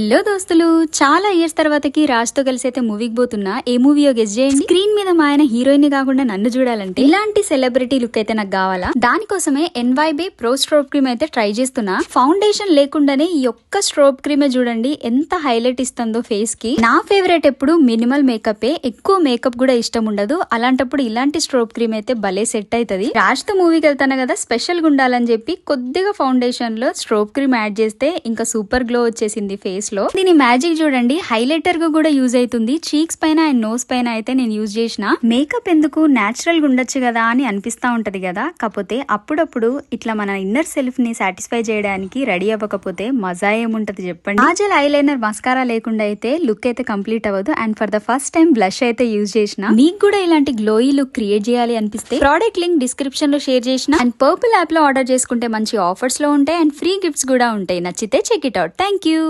Hello దోస్తులు చాలా years తర్వాతకి రాజ్తో కలిసి అయితే మూవీకి పోతున్నా ఏ మూవీయో గెస్ చేయండి. స్క్రీన్ మీద మా ఆయన హీరోయిన్ కాకుండా నన్ను చూడాలంటే ఇలాంటి సెలబ్రిటీ లుక్ అయితే నాకు కావాలా? దానికోసమే ఎన్వైబే ప్రో స్ట్రోప్ క్రీమ్ అయితే ట్రై చేస్తున్నా. ఫౌండేషన్ లేకుండానే ఈ ఒక్క స్ట్రోప్ క్రీమే చూడండి ఎంత హైలైట్ ఇస్తుందో ఫేస్కి. నా ఫేవరెట్ ఎప్పుడు మినిమల్ మేకప్ ఏ ఎక్కువ మేకప్ కూడా ఇష్టం ఉండదు. అలాంటప్పుడు ఇలాంటి స్ట్రోప్ క్రీమ్ అయితే భలే సెట్ అవుతుంది రాజ్తో మూవీకి వెళ్తాను కదా స్పెషల్గా ఉండాలని చెప్పి కొద్దిగా ఫౌండేషన్లో స్ట్రోప్ క్రీమ్ యాడ్ చేస్తే ఇంకా సూపర్ గ్లో వచ్చేసింది ఫేస్ లో దీని మ్యాజిక్ చూడండి. హైలైటర్గా కూడా యూజ్ అవుతుంది. చీక్స్ పైన అండ్ నోస్ పైన అయితే నేను యూజ్ చేసిన. మేకప్ ఎందుకు? న్యాచురల్గా ఉండొచ్చు కదా అని అనిపిస్తా ఉంటది కదా. కాకపోతే అప్పుడప్పుడు ఇట్లా మన ఇన్నర్ సెల్ఫ్ని సాటిస్ఫై చేయడానికి రెడీ అవ్వకపోతే మజా ఏముంటది చెప్పండి. కాజల్ ఐలైనర్ మస్కారా లేకుండా అయితే లుక్ అయితే కంప్లీట్ అవ్వదు. And for the first time blush అయితే యూజ్ చేసిన. మీకు కూడా ఇలాంటి గ్లోయీ లుక్ క్రియేట్ చేయాలి అనిపిస్తే ప్రోడక్ట్ లింక్ డిస్క్రిప్షన్లో షేర్ చేసిన. అండ్ పర్పుల్ యాప్లో ఆర్డర్ చేసుకుంటే మంచి ఆఫర్స్లో ఉంటాయి. అండ్ ఫ్రీ గిఫ్ట్స్ కూడా ఉంటాయి. నచ్చితే check it out thank you